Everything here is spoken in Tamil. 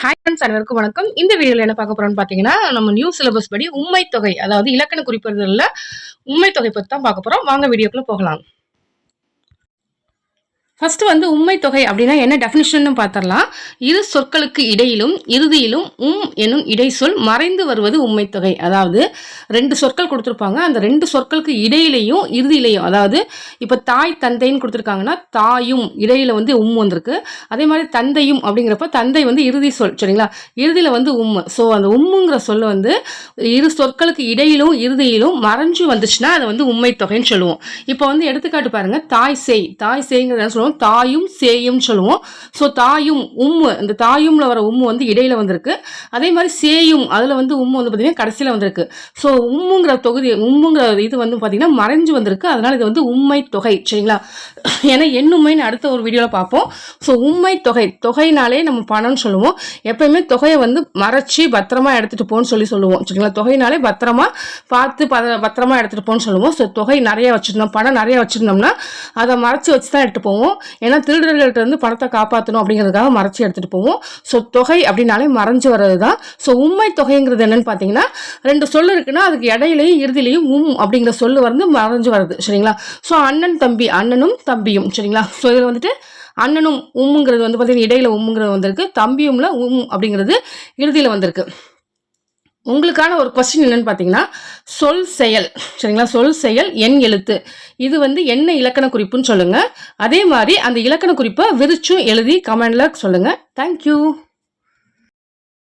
ஹாய் ஃப்ரெண்ட்ஸ் அனைவருக்கும் வணக்கம். இந்த வீடியோவில் என்ன பார்க்க போறோம்னு பார்த்தீங்கன்னா நம்ம நியூ சிலபஸ் படி உண்மை தொகை அதாவது இலக்கண குறிப்பிடுதலில் உண்மை தொகை பற்றி தான் பார்க்க போகிறோம் வாங்க வீடியோக்குள்ளே போகலாம். ஃபர்ஸ்ட் வந்து உண்மை தொகை அப்படின்னா என்ன டெஃபினிஷன் பார்த்துடலாம் இரு சொற்களுக்கு இடையிலும் இறுதியிலும் உம் எனும் இடைச்சொல் மறைந்து வருவது உண்மை தொகை. அதாவது ரெண்டு சொற்கள் கொடுத்துருப்பாங்க. அந்த ரெண்டு சொற்களுக்கு இடையிலையும் இறுதியிலையும் அதாவது இப்போ தாய் தந்தைன்னு கொடுத்துருக்காங்கன்னா தாயும் இடையில வந்து உம் வந்திருக்கு. அதே மாதிரி தந்தையும் அப்படிங்கிறப்ப தந்தை வந்து இறுதி சொல் சரிங்களா? இறுதியில் வந்து உம். ஸோ அந்த உம்முங்கிற சொல் வந்து இரு சொற்களுக்கு இடையிலும் இறுதியிலும் மறைஞ்சு வந்துச்சுன்னா அதை வந்து உண்மை தொகைன்னு சொல்லுவோம். இப்போ வந்து எடுத்துக்காட்டு பாருங்க. தாய் செய். தாய் செய்ங்கிறத சொல்லுவோம்? சொல்லுவோம் தாயும் சேயும் சொல்லுவோம். ஸோ தாயும் உம்மு இந்த தாயும்ல வர உம்மு வந்து இடையில வந்திருக்கு. அதே மாதிரி சேயும் அதில் வந்து உம்மு வந்து பார்த்தீங்கன்னா கடைசியில் வந்திருக்கு. ஸோ உம்முங்கிற தொகுதி உம்முங்கிற இது வந்து பார்த்தீங்கன்னா மறைஞ்சு வந்திருக்கு. அதனால இது வந்து உண்மை தொகை சரிங்களா? ஏன்னா எண்ணுமைன்னு அடுத்த ஒரு வீடியோவில் பார்ப்போம். ஸோ உண்மை தொகை தொகைனாலே நம்ம பணம்னு சொல்லுவோம். எப்பயுமே தொகையை வந்து மறைச்சி பத்திரமா எடுத்துகிட்டு போன்னு சொல்லி சொல்லுவோம். சரிங்களா? தொகைனாலே பத்திரமா பார்த்து பத பத்திரமா எடுத்துகிட்டு போன்னு சொல்லுவோம். ஸோ தொகை நிறைய வச்சுருந்தோம். பணம் நிறைய வச்சுருந்தோம்னா அதை மறைச்சி வச்சு தான் எடுத்து போவோம். ஏன்னா திருடர்கள்ட்ட இருந்து பணத்தை காப்பாற்றணும் அப்படிங்கிறதுக்காக மறைச்சி எடுத்துகிட்டு போவோம். ஸோ தொகை அப்படின்னாலே மறைஞ்சு வர்றது தான் ஸோ உண்மை தொகைங்கிறது என்னன்னு பார்த்தீங்கன்னா ரெண்டு சொல் இருக்குன்னா அதுக்கு இடையிலையும் இறுதியிலையும் உம் அப்படிங்கிற சொல்லு வந்து மறைஞ்சு வருது சரிங்களா? ஸோ அண்ணன் தம்பி அண்ணனும் தம்பி தம்பியும் சரிங்களா? ஸோ இதில் வந்துட்டு அண்ணனும் உம்முங்கிறது வந்து பார்த்தீங்கன்னா இடையில உம்முங்கிறது வந்திருக்கு. தம்பியும்ல உம் அப்படிங்கிறது இறுதியில் வந்திருக்கு. உங்களுக்கான ஒரு கொஸ்டின் என்னன்னு பார்த்தீங்கன்னா சொல் செயல் சரிங்களா? சொல் செயல் என் எழுத்து. இது வந்து என்ன இலக்கண குறிப்புன்னு சொல்லுங்கள் அதே மாதிரி அந்த இலக்கண குறிப்பை விரிச்சும் எழுதி கமெண்டில் சொல்லுங்கள் தேங்க்யூ